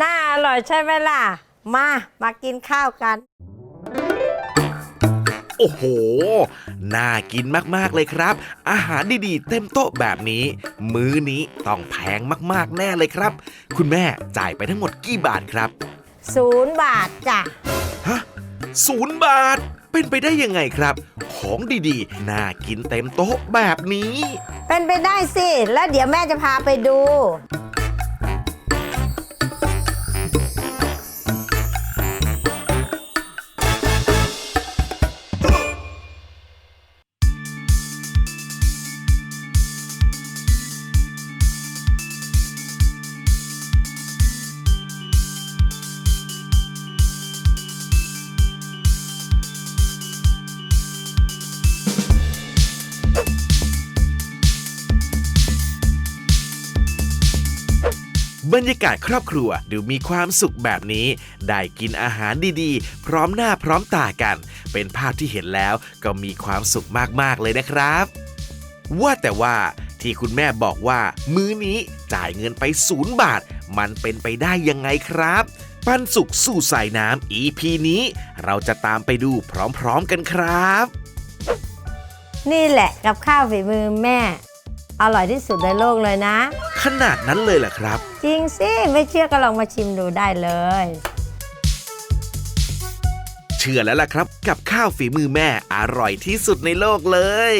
น่าอร่อยใช่ไหมล่ะ มา มากินข้าวกัน โอ้โห น่ากินมากๆเลยครับ อาหารดีๆ เต็มโต๊ะแบบนี้ มื้อนี้ต้องแพงมากๆแน่เลยครับ คุณแม่จ่ายไปทั้งหมดกี่บาทครับ ศูนย์บาทจ้ะ ฮะศูนย์บาท เป็นไปได้ยังไงครับ ของดีๆ น่ากินเต็มโต๊ะแบบนี้ เป็นไปได้สิ แล้วเดี๋ยวแม่จะพาไปดู บรรยากาศครอบครัวดูมีความสุขแบบนี้ ได้กินอาหารดีๆ พร้อมหน้าพร้อมตากัน เป็นภาพที่เห็นแล้วก็มีความสุขมากๆเลยนะครับ ว่าแต่ว่าที่คุณแม่บอกว่า มื้อนี้จ่ายเงินไปศูนย์บาท มันเป็นไปได้ยังไงครับ ปันสุขสู่สายน้ำ EP นี้ เราจะตามไปดูพร้อมๆกันครับ นี่แหละกับข้าวฝีมือแม่ อร่อยที่สุดในโลกเลยนะ ขนาดนั้นเลยเหรอครับ จริงสิ ไม่เชื่อก็ลองมาชิมดูได้เลย เชื่อแล้วล่ะครับ กับข้าวฝีมือแม่อร่อยที่สุดในโลกเลย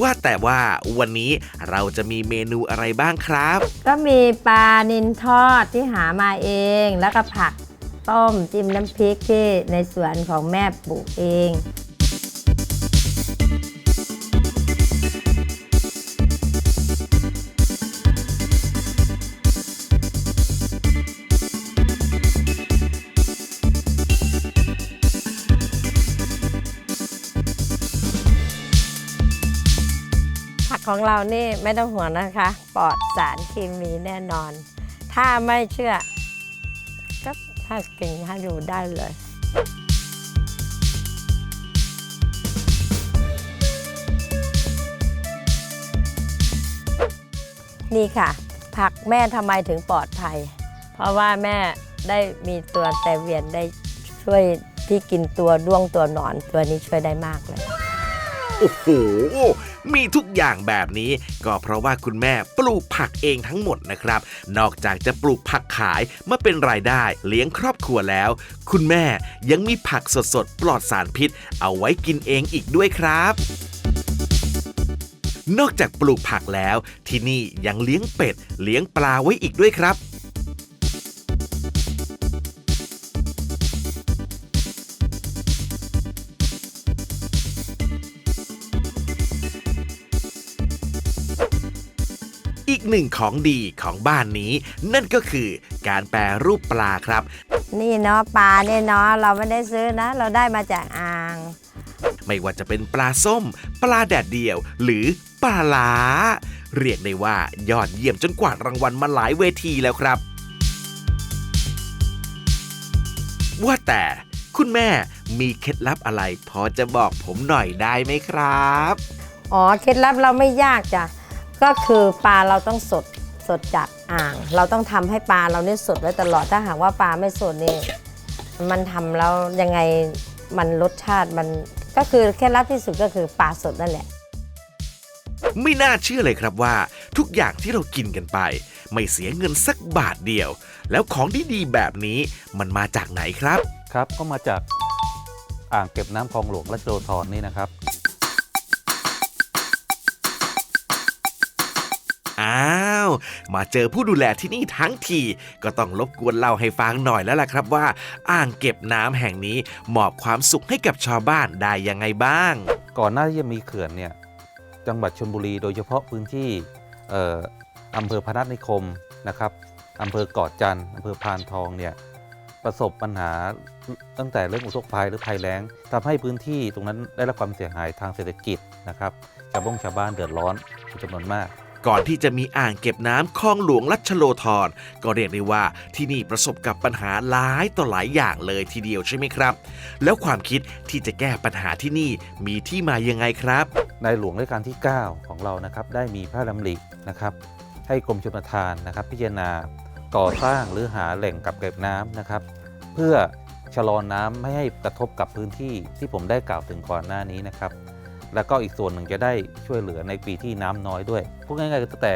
ว่าแต่ว่าวันนี้เราจะมีเมนูอะไรบ้างครับ ก็มีปลานินทอดที่หามาเอง แล้วก็ผักต้มจิ้มน้ำพริกที่ในสวนของแม่ปลูกเอง ของเรานี่ไม่ต้องห่วงนะคะ ปลอดสารเคมีแน่นอน ถ้าไม่เชื่อ ก็ถ้ากินให้ดูได้เลยนี่ค่ะ ผักแม่ทำไมถึงปลอดภัย เพราะว่าแม่ได้มีตัวแต่เวียนได้ช่วยที่กินตัวด้วงตัวหนอนตัวนี้ช่วยได้มากเลย โอ้โห มีทุกอย่างแบบนี้ ก็เพราะว่าคุณแม่ปลูกผักเองทั้งหมดนะครับ นอกจากจะปลูกผักขายมาเป็นรายได้เลี้ยงครอบครัวแล้ว คุณแม่ยังมีผักสดๆ ปลอดสารพิษ เอาไว้กินเองอีกด้วยครับนอกจากปลูกผักแล้ว ที่นี่ยังเลี้ยงเป็ด เลี้ยงปลาไว้อีกด้วยครับ หนึ่งของดีของบ้านนี้ นั่นก็คือการแปรรูปปลาครับ นี่เนาะปลาเนี่ยเนาะเราไม่ได้ซื้อนะ เราได้มาจากอ่าง ไม่ว่าจะเป็นปลาส้ม ปลาแดดเดียว หรือปลาลา เรียกได้ว่ายอดเยี่ยมจนกวาดรางวัลมาหลายเวทีแล้วครับ ว่าแต่คุณแม่มีเคล็ดลับอะไร พอจะบอกผมหน่อยได้ไหมครับ อ๋อ เคล็ดลับเราไม่ยากจ้ะ ก็คือปลาเราต้องสดสดจากอ่าง เราต้องทำให้ปลาเราเนี่ยสดไว้ตลอดถ้าหากว่าปลาไม่สดนี่มันทำแล้วยังไงมันรสชาติมันก็คือเคล็ดลับที่สุดก็คือปลาสดนั่นแหละ ไม่น่าเชื่อเลยครับว่า ทุกอย่างที่เรากินกันไป ไม่เสียเงินสักบาทเดียว แล้วของดีๆแบบนี้มันมาจากไหนครับ ครับก็มาจากอ่างเก็บน้ำคลองหลวงรัชโดธรนี่นะครับ อ้าว มาเจอผู้ดูแลที่นี่ทั้งที ก็ต้องรบกวนเล่าให้ฟังหน่อยแล้วล่ะครับว่า อ่างเก็บน้ำแห่งนี้มอบความสุขให้กับชาวบ้านได้ยังไงบ้าง ก่อนหน้าที่จะมีเขื่อนเนี่ยจังหวัดชลบุรีโดยเฉพาะพื้นที่เอ่ออำเภอพนัสนิคมนะครับอำเภอเกาะจันทร์อำเภอพานทองเนี่ยประสบปัญหาตั้งแต่เรื่องอุทกภัยหรือภัยแล้งทำให้พื้นที่ตรงนั้นได้รับความเสียหายทางเศรษฐกิจนะครับชาวบ้งชาวบ้านเดือดร้อนเป็นจำนวนมาก ก่อนที่จะมีอ่างเก็บน้ำคลองหลวงรัชโลธรก็เรียกได้ว่าที่นี่ประสบกับปัญหาหลายต่อหลายอย่างเลยทีเดียวใช่ไหมครับ แล้วความคิดที่จะแก้ปัญหาที่นี่มีที่มายังไงครับ ในหลวงรัชกาลที่ 9 ของเรานะครับได้มีพระดำรินะครับ ให้กรมชลประทานนะครับ พิจารณาก่อสร้างหรือหาแหล่งกักเก็บน้ำนะครับ เพื่อชะลอน้ำไม่ให้กระทบกับพื้นที่ที่ผมได้กล่าวถึงก่อนหน้านี้นะครับ แล้วก็อีกส่วนหนึ่งจะได้ช่วยเหลือในปีที่น้ำน้อยด้วยพูดง่ายๆตั้งแต่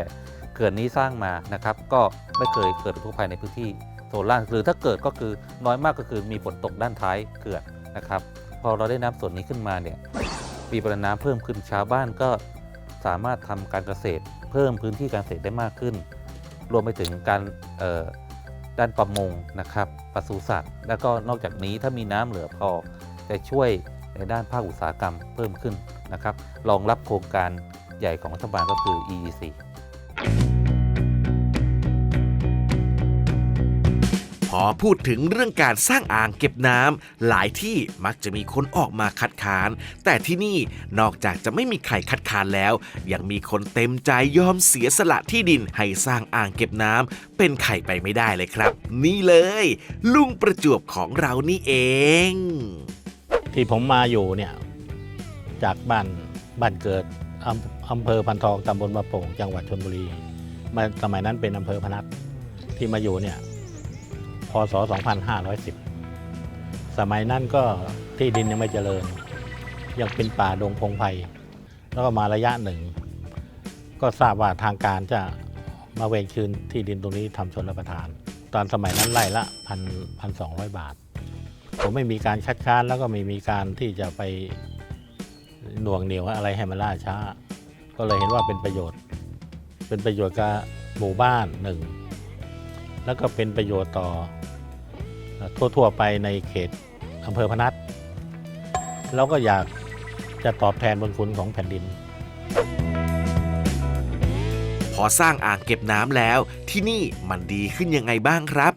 เขื่อนนี้สร้างมานะครับ ก็ไม่เคยเกิดอุทกภัยในพื้นที่โซนล่างหรือถ้าเกิดก็คือน้อยมากก็คือมีฝนตกด้านท้ายเขื่อนนะครับ พอเราได้น้ำส่วนนี้ขึ้นมาเนี่ยมีปริมาณน้ำเพิ่มขึ้นชาวบ้านก็สามารถทำการเกษตร เพิ่มพื้นที่การเกษตรได้มากขึ้น รวมไปถึงการด้านประมงนะครับปศุสัตว์ แล้วก็นอกจากนี้ถ้ามีน้ำเหลือพอจะช่วยในด้านภาคอุตสาหกรรมเพิ่มขึ้น นะครับรองรับโครงการใหญ่ของรัฐบาลก็คือ EEC พอพูดถึงเรื่องการสร้างอ่างเก็บน้ำหลายที่มักจะมีคนออกมาคัดค้าน แต่ที่นี่นอกจากจะไม่มีใครคัดค้านแล้ว ยังมีคนเต็มใจยอมเสียสละที่ดินให้สร้างอ่างเก็บน้ำเป็นไข่ไปไม่ได้เลยครับ นี่เลย ลุงประจวบของเรานี่เอง ที่ผมมาอยู่เนี่ย จากบ้านบ้านเกิดอำอำเภอพันทองตำบลมะโป่งจังหวัดชลบุรีมาสมัยนั้นเป็นอำเภอพนัสที่มาอยู่เนี่ยพศ 2510 สมัยนั้นก็ที่ดินยังไม่เจริญ ยังเป็นป่าดงพงไผ่แล้วก็มาระยะหนึ่ง ก็ทราบว่าทางการจะมาเวรคืนที่ดินตรงนี้ทำชนรับประทาน ตอนสมัยนั้นไร่ละพันพันสองร้อยบาท ผมไม่มีการคัดค้านแล้วก็ไม่มีการที่จะไป หน่วงเหนียวอะไรให้มันล่าช้า ก็เลยเห็นว่าเป็นประโยชน์ เป็นประโยชน์กับหมู่บ้านหนึ่ง แล้วก็เป็นประโยชน์ต่อเอ่อทั่วๆไปในเขตอำเภอพนัสเราก็อยากจะตอบแทนบุญคุณของแผ่นดิน พอสร้างอ่างเก็บน้ำแล้วที่นี่มันดีขึ้นยังไงบ้างครับ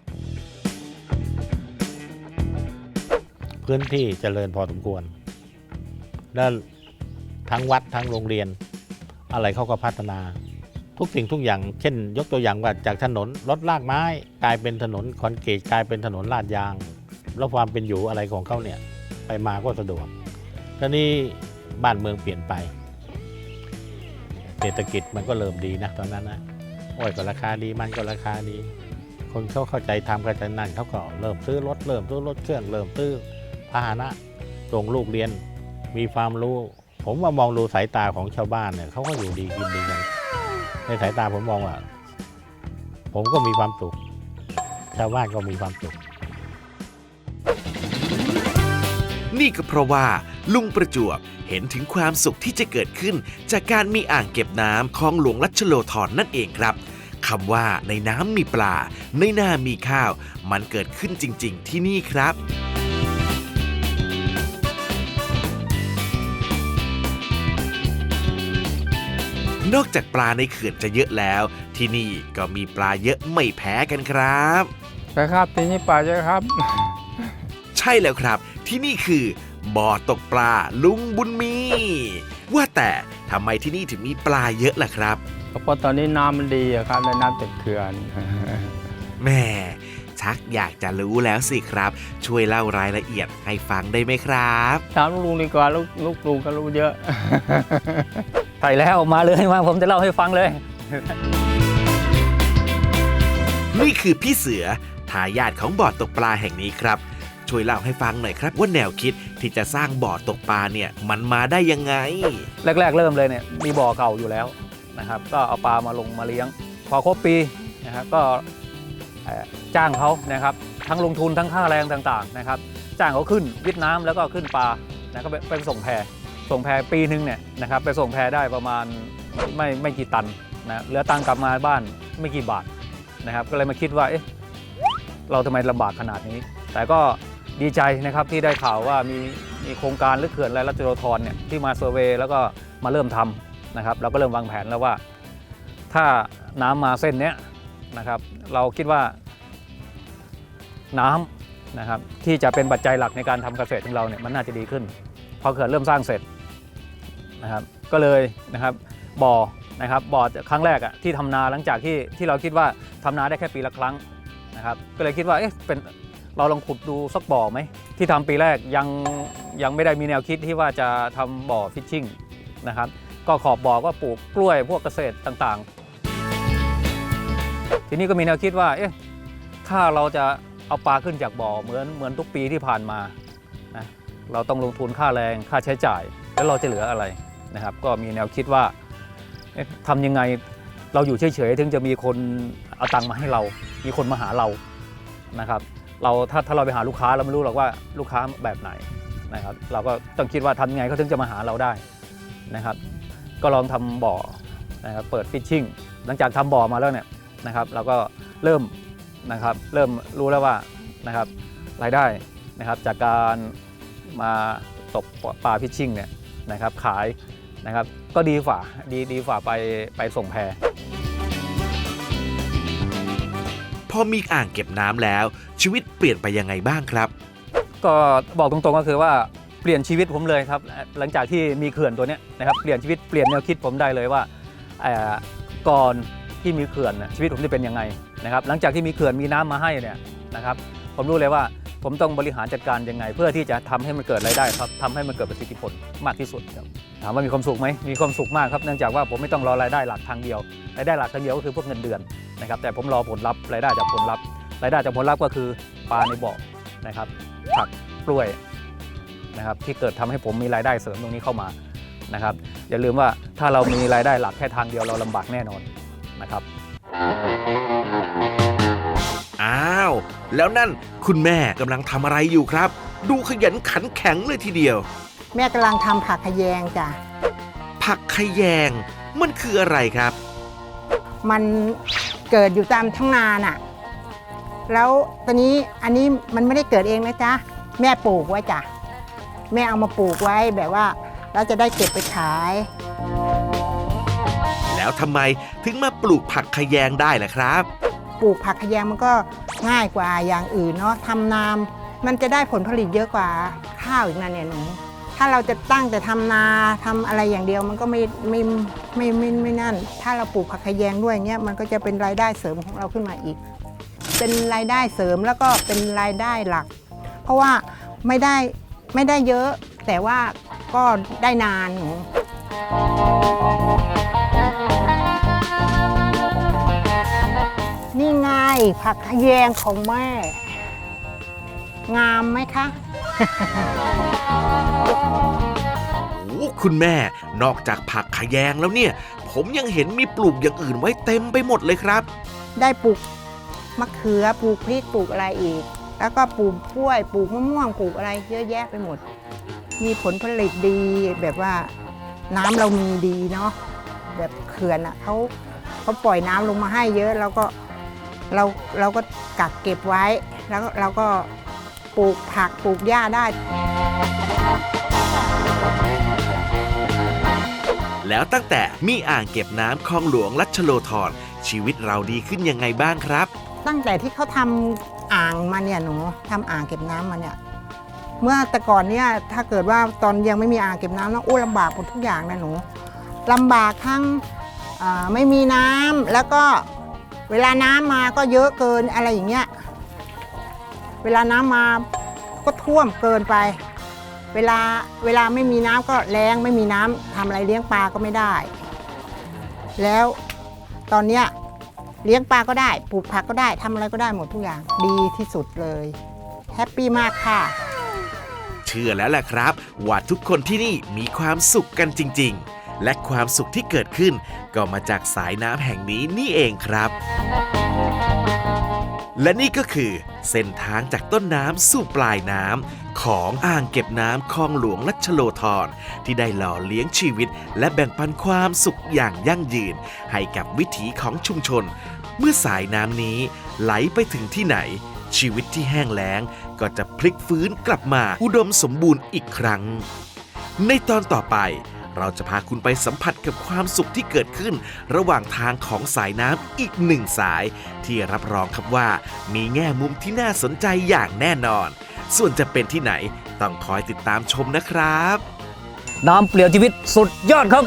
พื้นที่เจริญพอสมควร แล้ว ทั้งวัดทั้งโรงเรียน อะไรเขาก็พัฒนา ทุกสิ่งทุกอย่าง เช่น ยกตัวอย่างว่าจากถนนรถลากไม้ กลายเป็นถนนคอนกรีตกลายเป็นถนนลาดยาง แล้วความเป็นอยู่อะไรของเขาเนี่ยไปมาก็สะดวกทีนี้บ้านเมืองเปลี่ยนไปเศรษฐกิจมันก็เริ่มดีนะตอนนั้นนะอ้อยก็ราคาดีมันก็ราคาดีคนเขาเข้าใจทำกันนั่นเขาก็เริ่มซื้อรถเริ่มซื้อรถเครื่องเริ่มซื้อพาหนะส่งลูกเรียนมีความรู้ ผมว่ามองดูสายตาของชาวบ้านเนี่ยเขาก็อยู่ดีกินดีกันในสายตาผมมองว่าผมก็มีความสุขชาวบ้านก็มีความสุขนี่ก็เพราะว่าลุงประจวบเห็นถึงความสุขที่จะเกิดขึ้น จากการมีอ่างเก็บน้ำของหลวงรัชโลธรนั่นเองครับคำว่าในน้ำมีปลา ในนามีข้าว มันเกิดขึ้นจริง ๆ ที่นี่ครับ นอกจากปลาในเขื่อนจะเยอะแล้ว ที่นี่ก็มีปลาเยอะไม่แพ้กันครับไปครับทีนี้ป่าเยอะครับ ใช่แล้วครับ ที่นี่คือบ่อตกปลาลุงบุญมี ว่าแต่ทำไมที่นี่ถึงมีปลาเยอะล่ะครับเพราะตอนนี้น้ำมันดีอะครับและน้ำจากเขื่อนแม่ชักอยากจะรู้แล้วสิครับ ช่วยเล่ารายละเอียดให้ฟังได้ไหมครับถามลูกลุงดีกว่าลูกลูกลุงก็รู้เยอะ ใส่แล้วมาเลยมาผมจะเล่าให้ฟังเลย นี่คือพี่เสือทายาทของบ่อตกปลาแห่งนี้ครับ ช่วยเล่าให้ฟังหน่อยครับ ว่าแนวคิดที่จะสร้างบ่อตกปลาเนี่ยมันมาได้ยังไง แรก ๆ เริ่มเลยเนี่ยมีบ่อเก่าอยู่แล้วนะครับ ก็เอาปลามาลงมาเลี้ยง พอครบปีนะครับก็เอ่อจ้างเขานะครับทั้งลงทุนทั้งค่าแรงต่างๆนะครับจ้างเขาขึ้นวิทย์น้ำแล้วก็ขึ้นปลานะก็ไปไปส่งแพ ส่งแพปีหนึงเนี่ยนะครับไปส่งแพได้ประมาณไม่ไม่กี่ตันนะเหลือตังกลับมาบ้านไม่กี่บาทนะครับก็เลยมาคิดว่าเอ๊ะเราทำไมลำบากขนาดนี้ แต่ก็ดีใจนะครับที่ได้ข่าวว่ามีมีโครงการหรือเขื่อนอะไรรัชโยธรเนี่ยที่มาเซอร์เวย์แล้วก็มาเริ่มทำนะครับเราก็เริ่มวางแผนแล้วว่า ถ้าน้ำมาเส้นเนี้ยนะครับเราคิดว่าน้ำนะครับที่จะเป็นปัจจัยหลักในการทำเกษตรของเราเนี่ยมันน่าจะดีขึ้นพอเขื่อนเริ่มสร้างเสร็จ นะครับก็เลยนะครับบ่อนะครับบ่อครั้งแรกอะที่ทำนาหลังจากที่ที่เราคิดว่าทำนาได้แค่ปีละครั้งนะครับก็เลยคิดว่าเอ๊ะเป็นเราลองขุดดูสักบ่อไหมที่ทำปีแรกยังยังไม่ได้มีแนวคิดที่ว่าจะทำบ่อฟิชชิ่งนะครับก็ขอบบ่อก็ปลูกกล้วยพวกเกษตรต่างๆ ทีนี้ก็มีแนวคิดว่าเอ๊ะถ้าเราจะเอาปลาขึ้นจากบ่อเหมือนเหมือนทุกปีที่ผ่านมานะเราต้องลงทุนค่าแรงค่าใช้จ่าย แล้วเราจะเหลืออะไร นะครับ ก็มีแนวคิดว่าทำยังไงเราอยู่เฉยๆถึงจะมีคนเอาตังค์มาให้เรา มีคนมาหาเรานะครับ เราถ้าถ้าเราไปหาลูกค้าเราไม่รู้หรอกว่าลูกค้าแบบไหนนะครับ เราก็ต้องคิดว่าทำยังไงเขาถึงจะมาหาเราได้นะครับ ก็ลองทำบ่อนะครับเปิดฟิชชิ่งหลังจากทำบ่อมาแล้วเนี่ยนะครับ เราก็เริ่มนะครับเริ่มรู้แล้วว่านะครับรายได้นะครับจากการมาตกปลาฟิชชิ่งเนี่ยนะครับขาย นะครับ ก็ดีฝ่าดีดีฝ่าไปไปส่งแพพอมีอ่างเก็บน้ำแล้ว ชีวิตเปลี่ยนไปยังไงบ้างครับ ก็บอกตรงๆก็คือว่าเปลี่ยนชีวิตผมเลยครับ หลังจากที่มีเขื่อนตัวเนี้ยนะครับเปลี่ยนชีวิตเปลี่ยนแนวคิดผมได้เลยว่าเอ่อก่อนที่มีเขื่อนน่ะชีวิตผมจะเป็นยังไงนะครับ หลังจากที่มีเขื่อนมีน้ำมาให้เนี่ยนะครับ ผมรู้เลยว่าผมต้องบริหารจัดการยังไง เพื่อที่จะทำให้มันเกิดรายได้ครับทำให้มันเกิดประสิทธิผลมากที่สุดครับ ถามว่ามีความสุขไหมมีความสุขมากครับเนื่องจากว่าผมไม่ต้องรอรายได้หลักทางเดียวรายได้หลักทางเดียวก็คือพวกเงินเดือนนะครับแต่ผมรอผลลัพธ์รายได้จากผลลัพธ์รายได้จากผลลัพธ์ก็คือปลาในบ่อนะครับผักกล้วยนะครับที่เกิดทำให้ผมมีรายได้เสริมตรงนี้เข้ามานะครับอย่าลืมว่าถ้าเรามีรายได้หลักแค่ทางเดียวเราลำบากแน่นอนนะครับอ้าว แล้วนั่นคุณแม่กำลังทำอะไรอยู่ครับ ดูขยันขันแข็งเลยทีเดียว แม่กำลังทำผักขะแยงจ้ะ ผักขยง มันคืออะไรครับ มันเกิดอยู่ตามท้องนาน่ะ แล้วตอนนี้อันนี้มันไม่ได้เกิดเองนะจ๊ะ แม่ปลูกไว้จ้ะ แม่เอามาปลูกไว้แบบว่าเราจะได้เก็บไปขาย แล้วทำไมถึงมาปลูกผักขยงได้ล่ะครับ ปลูกผักขะแยงมันก็ง่ายกว่าอย่างอื่นเนาะทำนามมันจะได้ผลผลิตเยอะกว่าข้าวอีกนะเนี่ยหนู ถ้าเราจะตั้งแต่ทำนาทำอะไรอย่างเดียวมันก็ไม่ไม่ไม่ไม่ไม่ไม่นั่น ถ้าเราปลูกผักขะแยงด้วยเงี้ยมันก็จะเป็นรายได้เสริมของเราขึ้นมาอีก เป็นรายได้เสริมแล้วก็เป็นรายได้หลัก เพราะว่าไม่ได้ไม่ได้เยอะ แต่ว่าก็ได้นานหนูนี่ไงผักขะแยงของแม่ งามไหมคะ คุณแม่นอกจากผักขยงแล้วเนี่ย ผมยังเห็นมีปลูกอย่างอื่นไว้เต็มไปหมดเลยครับ ได้ปลูกมะเขือปลูกพริกปลูกอะไรอีก แล้วก็ปลูกกล้วยปลูกมะม่วงปลูกอะไรเยอะแยะไปหมด มีผลผลิตดีแบบว่าน้ำเรามีดีเนาะแบบเขื่อนอะเขาเขาปล่อยน้ำลงมาให้เยอะแล้วก็เราเราก็กักเก็บไว้ แล้วเราก็ปลูกผักปลูกหญ้าได้ แล้วตั้งแต่มีอ่างเก็บน้ำคลองหลวงรัชโลธรชีวิตเราดีขึ้นยังไงบ้างครับ ตั้งแต่ที่เขาทำอ่างมาเนี่ยหนูทำอ่างเก็บน้ำมาเนี่ย เมื่อแต่ก่อนเนี่ยถ้าเกิดว่าตอนยังไม่มีอ่างเก็บน้ำนะอู้ลำบากหมดทุกอย่างนะหนูลำบากทั้งอ่าไม่มีน้ำแล้วก็เวลาน้ำมาก็เยอะเกินอะไรอย่างเงี้ยเวลาน้ำมาก็ท่วมเกินไป เวลาเวลาไม่มีน้ำก็แรงไม่มีน้ำทำอะไรเลี้ยงปลาก็ไม่ได้ แล้วตอนเนี้ยเลี้ยงปลาก็ได้ปลูกผักก็ได้ทำอะไรก็ได้หมดทุกอย่างดีที่สุดเลยแฮปปี้มากค่ะ เชื่อแล้วแหละครับ ว่าทุกคนที่นี่มีความสุขกันจริง ๆ และความสุขที่เกิดขึ้น ก็มาจากสายน้ำแห่งนี้นี่เองครับ และนี่ก็คือ เส้นทางจากต้นน้ำสู่ปลายน้ำ ของอ่างเก็บน้ำคลองหลวงรัชโลธรที่ได้หล่อเลี้ยงชีวิต และแบ่งปันความสุขอย่างยั่งยืน ให้กับวิถีของชุมชน เมื่อสายน้ำนี้ไหลไปถึงที่ไหน ชีวิตที่แห้งแล้งก็จะพลิกฟื้นกลับมาอุดมสมบูรณ์อีกครั้ง ในตอนต่อไปเราจะพาคุณไปสัมผัสกับความสุขที่เกิดขึ้น ระหว่างทางของสายน้ำอีกหนึ่งสาย ที่รับรองครับว่า มีแง่มุมที่น่าสนใจอย่างแน่นอน ส่วนจะเป็นที่ไหนต้องคอยติดตามชมนะครับ น้ำเปลี่ยนชีวิตสุดยอดครับ